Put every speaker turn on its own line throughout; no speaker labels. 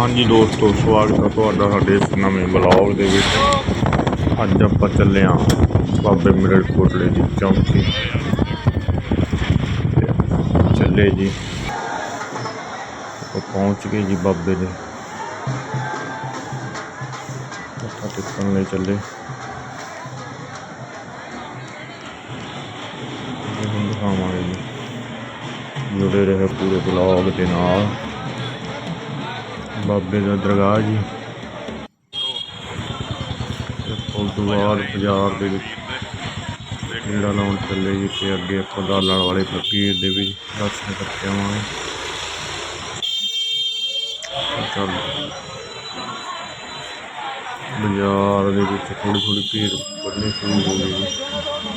ਹਾਂਜੀ ਦੋਸਤੋ, ਸਵਾਗਤ ਹੈ ਤੁਹਾਡਾ ਸਾਡੇ ਇਸ ਨਵੇਂ ਬਲੌਗ ਦੇ ਵਿੱਚ। ਅੱਜ ਆਪਾਂ ਚੱਲੇ ਹਾਂ ਬਾਬੇ ਮਿਰੜ ਕੋਟਲੇ ਦੀ ਚੌਂਕੀ। ਚੱਲੇ ਜੀ। ਉਹ ਪਹੁੰਚ ਗਏ ਜੀ ਬਾਬੇ ਦੇ। ਮੱਥਾ ਟੇਕਣ ਲਈ ਚੱਲੇ। ਤੁਹਾਨੂੰ ਦਿਖਾਵਾਂਗੇ ਜੀ। ਜੁੜੇ ਰਹੇ ਪੂਰੇ ਬਲੌਗ ਦੇ ਨਾਲ। ਬਾਬੇ ਦਾ ਦਰਗਾਹ ਜੀ। ਤੇ ਉਸ ਤੋਂ ਬਾਅਦ ਬਾਜ਼ਾਰ ਦੇ ਵਿੱਚ ਜਿਹੜਾ ਲਾਉਣ ਚੱਲੇ ਜੀ ਤੇ ਅੱਗੇ ਆਪਾਂ ਦਾਲਣ ਵਾਲੇ ਫਕੀਰ ਦੇ ਵੀ ਦਰਸ਼ਨ ਕਰਕੇ ਆਵਾਂਗੇ। ਚੱਲ। ਬਾਜ਼ਾਰ ਦੇ ਵਿੱਚ ਥੋੜੀ ਥੋੜੀ ਭੀੜ ਵਧਣੀ ਸ਼ੁਰੂ ਹੋ ਗਈ ਜੀ।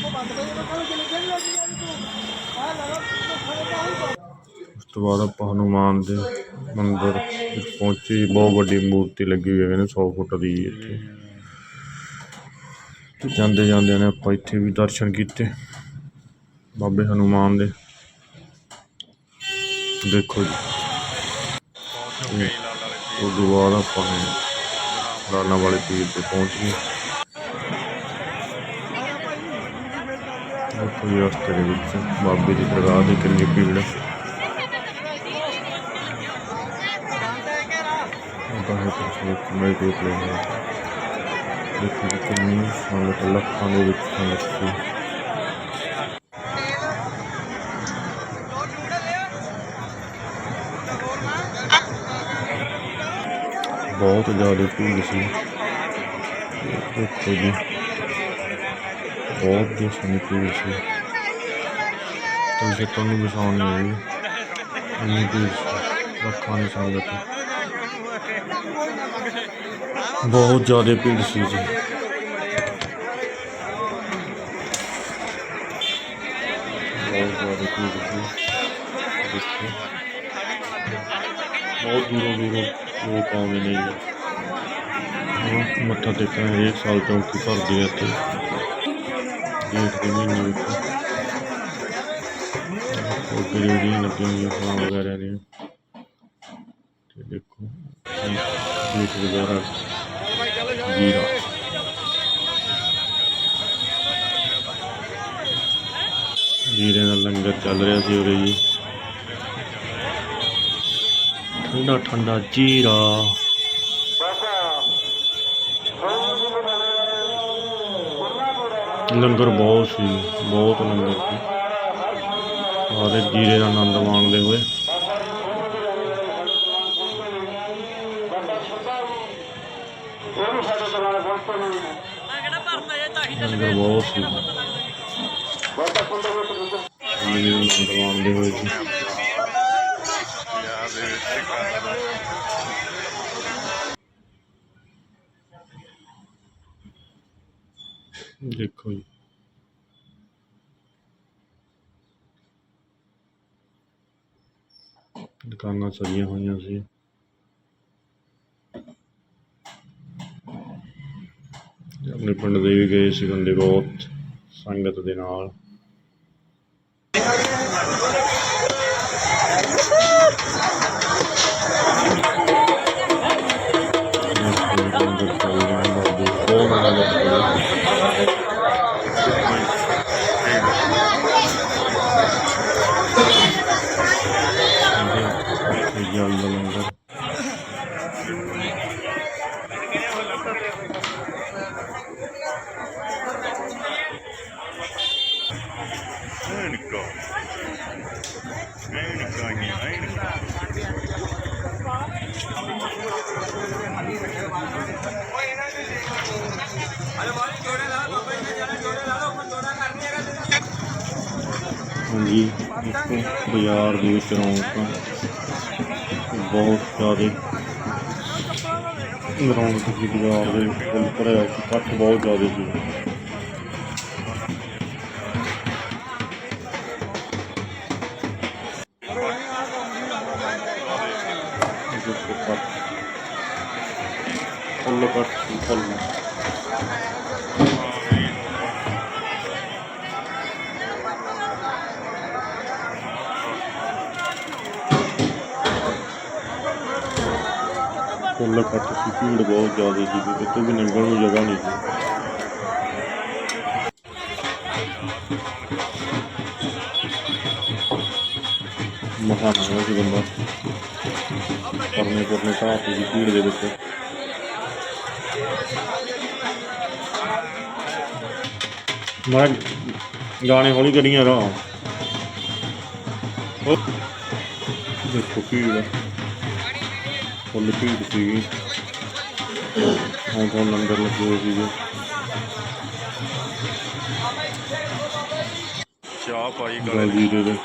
ਤੋਂ ਬਾਅਦ ਆਪਾਂ ਹਨੂਮਾਨ ਦੇ ਮੰਦਿਰ ਵਿੱਚ ਪਹੁੰਚੇ। ਬਹੁਤ ਵੱਡੀ ਮੂਰਤੀ ਲੱਗੀ ਹੋਈ ਹੈ ਕਹਿੰਦੇ 100 ਫੁੱਟ ਦੀ ਇੱਥੇ। ਤੇ ਜਾਂਦੇ ਜਾਂਦੇ ਨੇ ਆਪਾਂ ਇੱਥੇ ਵੀ ਦਰਸ਼ਨ ਕੀਤੇ ਬਾਬੇ ਹਨੂਮਾਨ ਦੇ। ਦੇਖੋ ਜੀ। ਤੇ ਉਸ ਤੋਂ ਬਾਅਦ ਆਪਾਂ ਲਾਲਾਂ ਵਾਲੇ ਪੀਰ ਤੇ ਪਹੁੰਚ ਗਏ। ਦੇਖੋ ਰਸਤੇ ਦੇ ਵਿੱਚ ਬਾਬੇ ਦੀ ਦਰਗਾਹ ਦੇ ਕਿੰਨੀ ਭੀੜ। ਹੈ ਕਮਰੇ ਦੇ ਪਲੇ ਹੈ। ਦੇਖੋ ਕਿੰਨੀ ਸੰਗਤ ਲੱਖਾਂ ਦੇ ਵਿੱਚ ਸੰਗਤ ਸੀ। ਬਹੁਤ ਜ਼ਿਆਦਾ ਭੀੜ ਸੀ। ਦੇਖੋ ਜੀ, ਬਹੁਤ ਹੀ ਸੰਗਤ ਭੀੜ ਸੀ। ਤੁਸੀਂ ਤੁਹਾਨੂੰ ਵਿਸਾਉਣ ਨਹੀਂ ਆਈ। ਇੰਨੀ ਭੀੜ ਸੀ, ਲੱਖਾਂ ਦੀ ਸੰਗਤ। ਬਹੁਤ ਜ਼ਿਆਦਾ ਭੀੜ ਸੀ ਜੀ ਬਹੁਤ ਜ਼ਿਆਦਾ ਭੀੜ ਸੀ ਦੇਖੋ ਬਹੁਤ ਦੂਰੋਂ ਦੂਰੋਂ ਲੋਕ ਆਉਂਦੇ ਨੇ ਜੀ ਉਹ ਮੱਥਾ ਟੇਕਣ ਹਰੇਕ ਸਾਲ ਚੌਂਕੀ ਭਰਦੀ ਹੈ ਇੱਥੇ ਜੇਠ ਦੇ ਮਹੀਨੇ ਵਿੱਚ ਉਹ ਜਿਹੜੀਆਂ ਲੱਗੀਆਂ ਹੋਈਆਂ ਫਲਾਂ ਵਗੈਰਾ ਦੀਆਂ ਤੇ ਦੇਖੋ ਜੂਸ ਵਗੈਰਾ ਜੀਰਾ ਜੀਰੇ ਦਾ ਲੰਗਰ ਚੱਲ ਰਿਹਾ ਸੀ ਉਰੇ ਜੀ। ਠੰਡਾ ਠੰਡਾ ਜੀਰਾ। ਲੰਗਰ ਬਹੁਤ ਸੀ, ਬਹੁਤ ਲੰਗਰ ਸੀ। ਸਾਰੇ ਜੀਰੇ ਦਾ ਆਨੰਦ ਮਾਣਦੇ ਹੋਏ। ਲੰਗਰ ਬਹੁਤ ਸੀ ਜੀਰੇ ਦਾ ਆਨੰਦ ਮਾਣਦੇ ਹੋਏ ਜੀ ਦੇਖੋ ਜੀ ਦੁਕਾਨਾਂ ਸਜੀਆਂ ਹੋਈਆਂ ਸੀ ਆਪਣੇ ਪਿੰਡ ਦੇ ਵੀ ਗਏ ਸੀ ਬੰਦੇ ਬਹੁਤ ਸੰਗਤ ਦੇ ਨਾਲ ਬਾਜ਼ਾਰ ਦੇ ਵਿੱਚ ਰੌਣਕਾਂ ਬਹੁਤ ਜ਼ਿਆਦਾ ਰੌਣਕ ਸੀ ਬਾਜ਼ਾਰ ਦੇ ਵਿੱਚ ਫੁੱਲ ਭਰਿਆ ਸੀ ਇਕੱਠ ਬਹੁਤ ਜ਼ਿਆਦਾ ਸੀ ਦੇਖੋ ਸੀ, ਭੀੜ ਬਹੁਤ ਜ਼ਿਆਦਾ ਸੀ ਕਿਤੇ ਵੀ ਲੰਘਣ ਨੂੰ ਜਗ੍ਹਾ ਨਹੀਂ ਸੀ। ਮਸਾਂ ਲੰਘਿਆ ਸੀ ਬੰਦਾ। ਪਰਨੇ ਪਰਨੇ ਘਾਹ ਸੀ, ਭੀੜ ਦੇ ਵਿੱਚ। ਮੈਂ ਗਾਣੇ ਹੌਲੀ ਕਰੀਆਂ ਰਾ ਦੇਖੋ ਭੀੜ ਫੁੱਲ ਭੀੜ ਸੀਗੀ। ਹਾਂ ਤੋਂ ਲੰਗਰ ਲੱਗੇ ਹੋਏ ਸੀਗੇ।
ਚਾਹ ਪਾਈ
ਗਾਜੀ ਦੇ ਦੇ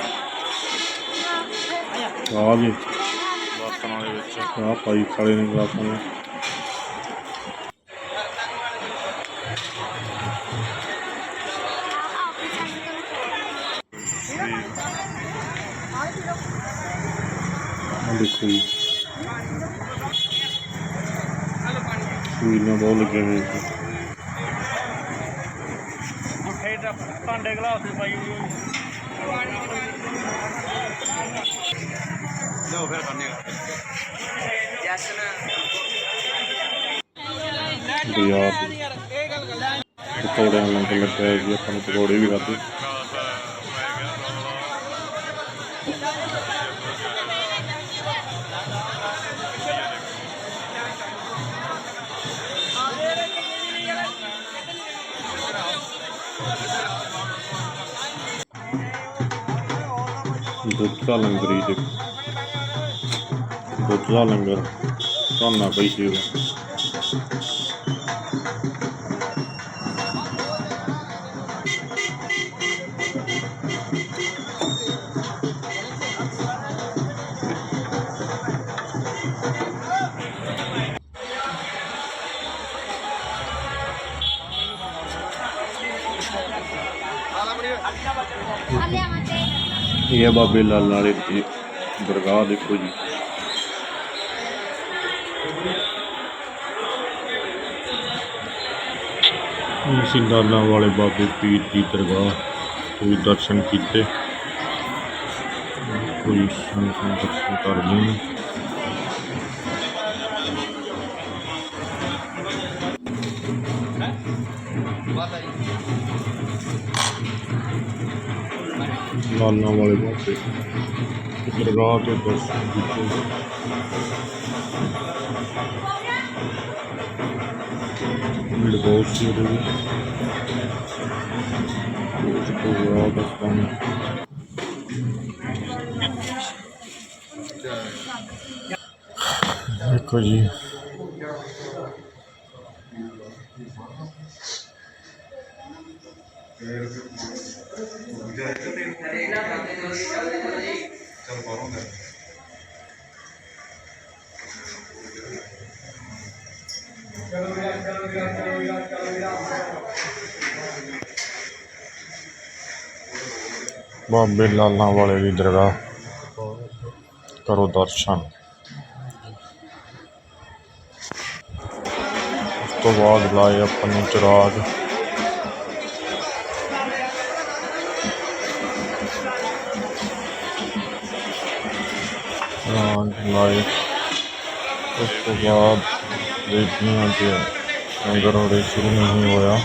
ਆ ਜੀ
ਬਰਤਨਾਂ ਦੇ ਵਿੱਚ।
ਆ ਪਾਈ ਕਾਲੇ ਨੇ ਗਲਾਸਾਂ ਨੇ। ਆਹ ਦੇਖੋ ਜੀ। ਸੂਈਆਂ ਬਹੁਤ ਲੱਗੀਆਂ ਹੋਈਆਂ ਸੀ।
ਭਾਂਡੇ ਗਲਾਸ ਤੇ ਪਾਈ ਹੋਈ ਲਓ ਫਿਰ ਕਰਨੇ
ਬਾਜ਼ਾਰ ਪਕੌੜਿਆਂ ਦਾ ਲੰਗਰ ਲੱਗਾ ਹੈ ਜੀ ਆਪਾਂ ਨੂੰ ਪਕੌੜੇ ਵੀ ਖਾਧੇ। ਦੁੱਧ ਦਾ ਲੰਗਰ ਹੀ ਦੇਖੋ ਦੁੱਧ ਦਾ ਲੰਗਰ ਧੰਨਾ ਪਈ ਸੀ ਉਹਦਾ ਇਹ ਹੈ ਬਾਬੇ ਲਾਲ ਵਾਲੇ ਦੀ ਦਰਗਾਹ ਦੇਖੋ ਜੀ। ਅਸੀਂ ਲਾਲਾਂ ਵਾਲੇ ਬਾਬੇ ਪੀਰ ਦੀ ਦਰਗਾਹ, ਕੋਈ ਦਰਸ਼ਨ ਕੀਤੇ। ਕੋਈ ਸੰਗਤਾਂ ਦਰਸ਼ਨ ਕਰਦੇ ਨੇ ਲਾਲਾਂ ਵਾਲੇ ਪਾਸੇ। ਦਰਗਾਹ ਤੇ ਦਰਸ਼ਨ ਕੀਤੇ ਭੀੜ ਬਹੁਤ ਸੀ ਉਹਦੇ ਵਿੱਚ ਬਹੁਤ ਬਹੁਤ ਕੰਮ ਦੇਖੋ ਜੀ। ਬਾਬੇ ਲਾਲਾਂ ਵਾਲੇ ਦੀ ਦਰਗਾਹ। ਕਰੋ ਦਰਸ਼ਨ। ਉਸ ਤੋਂ ਬਾਅਦ ਲਾਏ ਆਪਣੇ ਚਿਰਾਗ। ਲਾਏ। ਉਸ ਤੋਂ ਬਾਅਦ ਦੇਖੀਆਂ ਕਿ ਲੰਗਰ ਹੋਰੇ ਸ਼ੁਰੂ ਨਹੀਂ ਹੋਇਆ।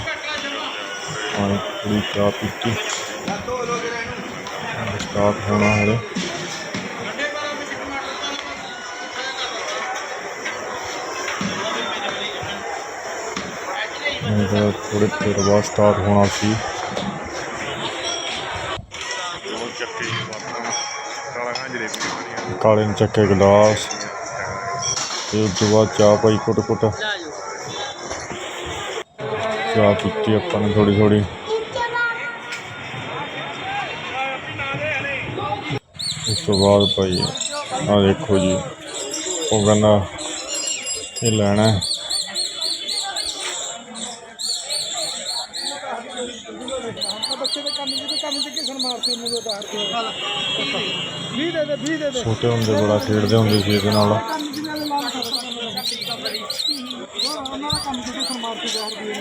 ਹਾਂ ਥੋੜੀ ਚਾਹ ਪੀਤੀ। ਸਟਾਰਟ ਹੋਣਾ ਹਲੇ ਇਹਦਾ ਥੋੜੇ ਚਿਰ ਬਾਅਦ ਸਟਾਰਟ ਹੋਣਾ ਸੀ।
ਕਾਲੇ
ਨੇ ਚੱਕੇ ਗਲਾਸ। ਤੇ ਉਸ ਤੋਂ ਬਾਅਦ ਚਾਹ ਪਾਈ ਕੁੱਟ ਕੁੱਟ ਚਾਹ ਪੀਤੀ ਆਪਾਂ ਨੇ ਥੋੜੀ ਥੋੜੀ ਉਸ ਤੋਂ ਬਾਅਦ ਭਾਈ ਆ ਦੇਖੋ ਜੀ, ਉਹ ਕਹਿੰਦਾ ਇਹ ਲੈਣਾ ਹੈ। ਛੋਟੇ ਹੁੰਦੇ ਬੜਾ ਖੇਡਦੇ ਹੁੰਦੇ ਸੀ ਇਹਦੇ ਨਾਲ।
ਕੰਮ ਜਿਹਨਾਂ ਨੇ ਲਾਲ ਕਰਦਾ ਉਹਨਾਂ ਦਾ ਕੰਮ ਚ ਕਿਸਨ ਮਾਰਦੇ ਬਾਹਰ ਦੀ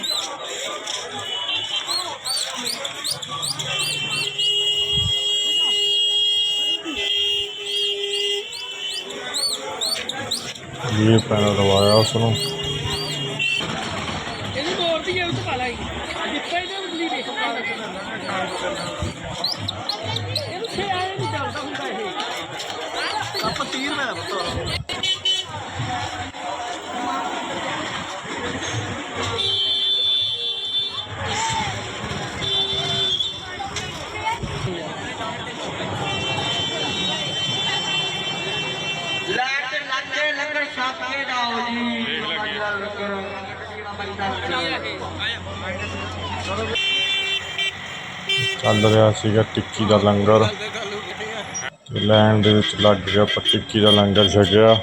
ਵੀਹ ਪੈਨਲ ਲਵਾਇਆ ਉਸ ਨੂੰ।
ਦੇਖ ਲੱਗੇ
ਚੱਲ ਰਿਹਾ ਸੀਗਾ ਟਿੱਕੀ ਦਾ ਲੰਗਰ। ਤੇ ਲੈਣ ਦੇ ਵਿੱਚ ਲੱਗ ਗਿਆ ਪਰ ਟਿੱਕੀ ਦਾ ਲੰਗਰ ਛਕਿਆ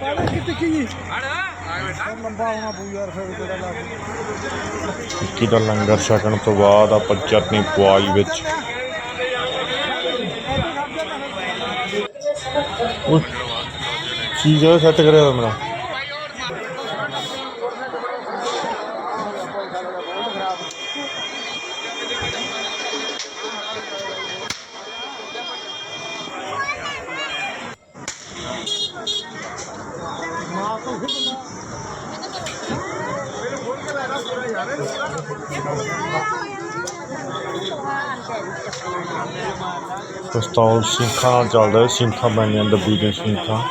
ਕਾਲਾ ਕਿਤੇ ਕੀ ਜੀ ਲੰਬਾ ਹੋਣਾ ਪਊ ਯਾਰ ਫਿਰ ਜਿਹੜਾ ਲੱਗ
ਟਿੱਕੀ ਦਾ ਲੰਗਰ ਛਕਣ ਤੋਂ ਬਾਅਦ ਆਪਾਂ ਚਟਨੀ ਪਵਾਈ ਵਿੱਚ। ਉਹ ਚੀਜ਼ ਸੈੱਟ ਕਰਿਆ ਹੋਇਆ ਮੇਰਾ? 找新卡找了新卡半年都不一定新卡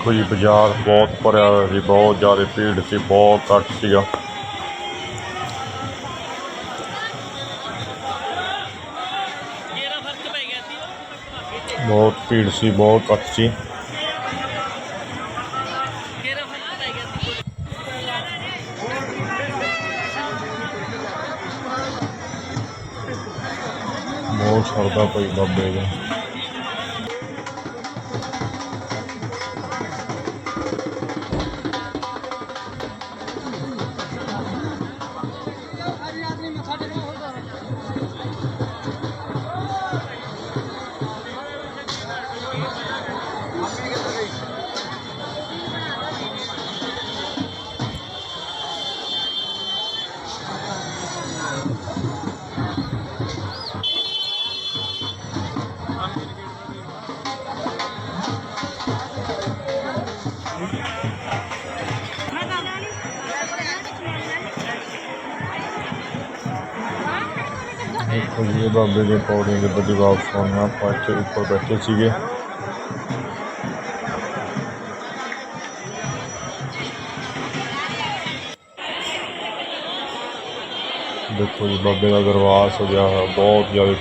ਦੇਖੋ ਜੀ, ਬਾਜ਼ਾਰ ਬਹੁਤ ਭਰਿਆ ਹੋਇਆ ਸੀ, ਬਹੁਤ ਜ਼ਿਆਦਾ ਭੀੜ ਸੀ, ਬਹੁਤ ਘੱਟ ਸੀਗਾ। ਬਹੁਤ ਭੀੜ ਸੀ, ਬਹੁਤ ਘੱਟ ਸੀ। ਬਹੁਤ ਸਰਦਾ ਪਈ ਬਾਬੇ ਦਾ। ਦੇਖੋ ਜੀ ਇਹ ਬਾਬੇ ਦੇ ਪੌੜੀਆਂ ਕਿੱਦਾਂ ਦੀ ਵਾਪਸ ਆਉਣੀਆਂ ਆਪਾਂ ਇੱਥੇ ਉੱਪਰ ਬੈਠੇ ਸੀਗੇ। ਦੇਖੋ ਜੀ, ਬਾਬੇ ਦਾ ਦਰਬਾਰ ਸਜਿਆ ਹੋਇਆ, ਬਹੁਤ ਜ਼ਿਆਦਾ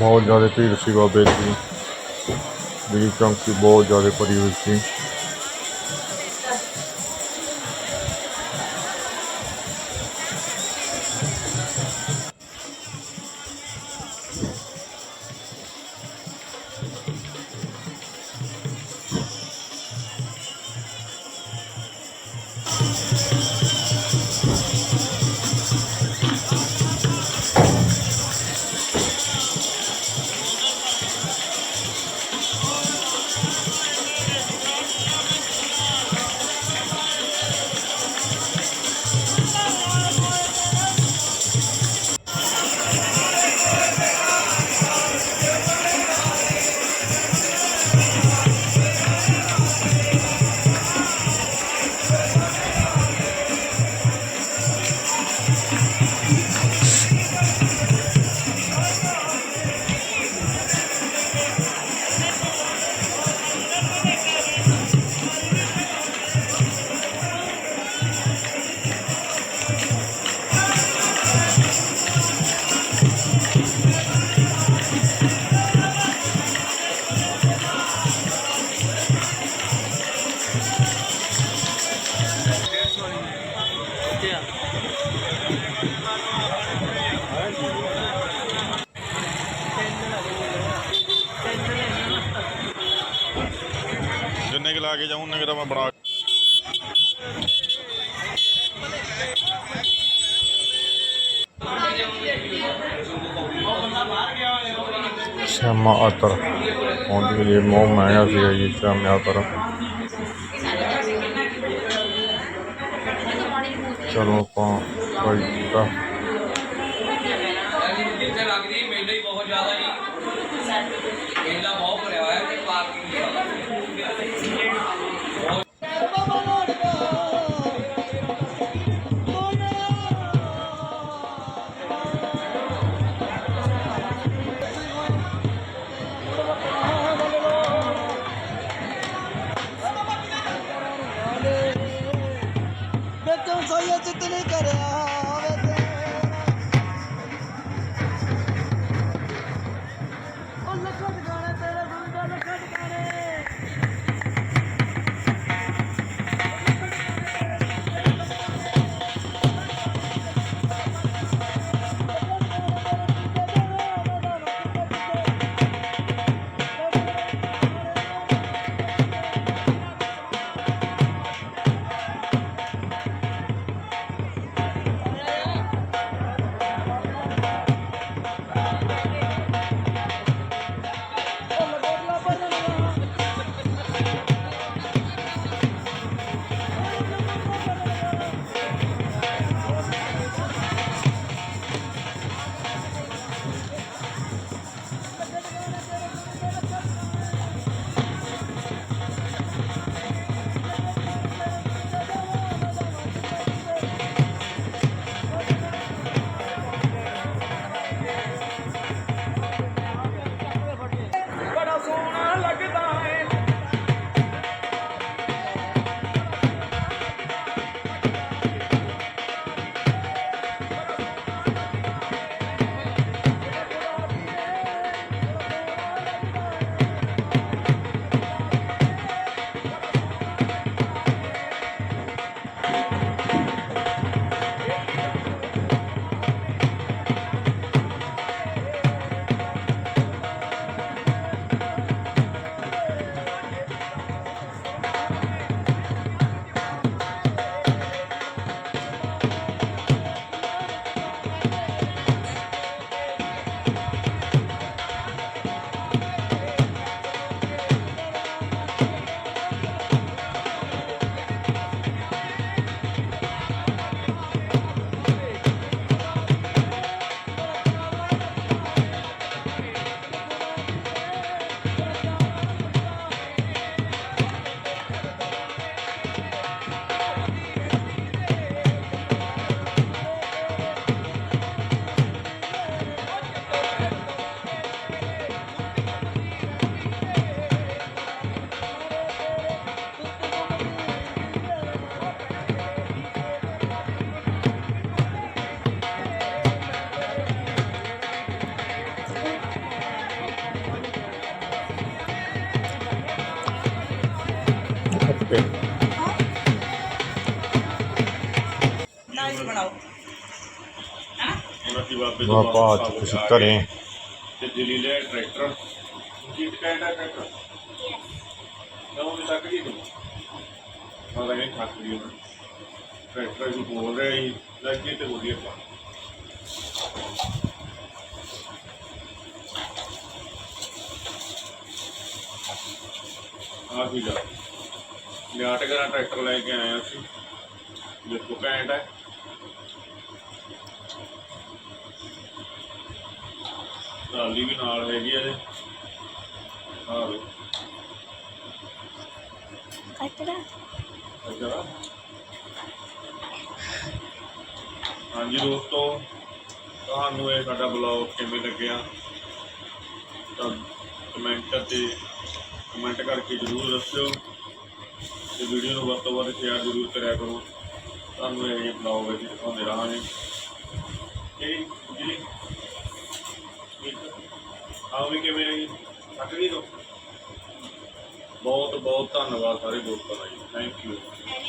ਬਹੁਤ ਜ਼ਿਆਦਾ ਭੀੜ ਸੀ ਬਾਬੇ ਦੀ। ਬੀੜੀ ਚੌਂਕੀ ਬਹੁਤ ਜ਼ਿਆਦਾ ਭਰੀ ਹੋਈ ਸੀ। ਸੀ ਜੀ ਸ਼ਾਮਾ ਅਤਰ ਚਲੋ ਆਪਾਂ ਭਾਈ ਦਾ।
ਇੱਥੇ ਮੇਲਾ ਬਹੁਤ ਜ਼ਿਆਦਾ ਜੀ।
ਬਾਪਾ ਅੱਜ ਕੁਛ
ਤੇ ਦਿੱਲੀ ਲੈ ਟਰੈਕਟਰ। ਜੀਤ ਕਹਿੰਦਾ ਟਰੈਕਟਰ? ਨੌਂ ਵਜੇ ਤੱਕ ਹੀ ਤੂੰ। ਮਾਦਾ ਇਹ ਥੱਕ ਗਈ ਉਹਨਾਂ ਟਰੈਕਟਰ ਵੀ ਬੋਲ ਰਿਹਾ ਸੀ, ਲੱਗੇ ਤੇ ਬੋਲੀ ਆਪਾਂ। ਆ ਵੀ ਜਾ। ਲਿਆਟ ਕਰਾ ਟਰੈਕਟਰ ਲੈ ਕੇ ਆਇਆ ਸੀ ਦੇਖੋ ਘੈਂਟ ਹੈ। ਟਰਾਲੀ ਵੀ ਨਾਲ ਹੈਗੀ ਆ ਇਹਦੇ। ਆ ਅੱਛਾ ਹਾਂਜੀ ਦੋਸਤੋ ਤੁਹਾਨੂੰ ਇਹ ਸਾਡਾ ਬਲੌਗ ਕਿਵੇਂ ਲੱਗਿਆ? ਤਾਂ ਕਮੈਂਟ ਤੇ ਕਮੈਂਟ ਕਰਕੇ ਜਰੂਰ ਦੱਸਿਓ। ਤੇ ਵੀਡੀਓ ਨੂੰ ਵੱਧ ਤੋਂ ਵੱਧ ਸ਼ੇਅਰ ਜਰੂਰ ਕਰਿਆ ਕਰੋ। ਤੁਹਾਨੂੰ ਇਹ ਜਿਹੇ ਬਲੌਗ ਵਿੱਚ ਦਿਖਾਉਂਦੇ ਰਹਾਂਗੇ। ਇਹ ਜੀ ਆਓ ਵੀ ਕਿਵੇਂ ਰਹੀ ਥੱਕ ਗਈ ਤੋ ਬਹੁਤ ਬਹੁਤ ਧੰਨਵਾਦ ਸਾਰੇ ਦੋਸਤਾਂ ਦਾ ਜੀ। Thank you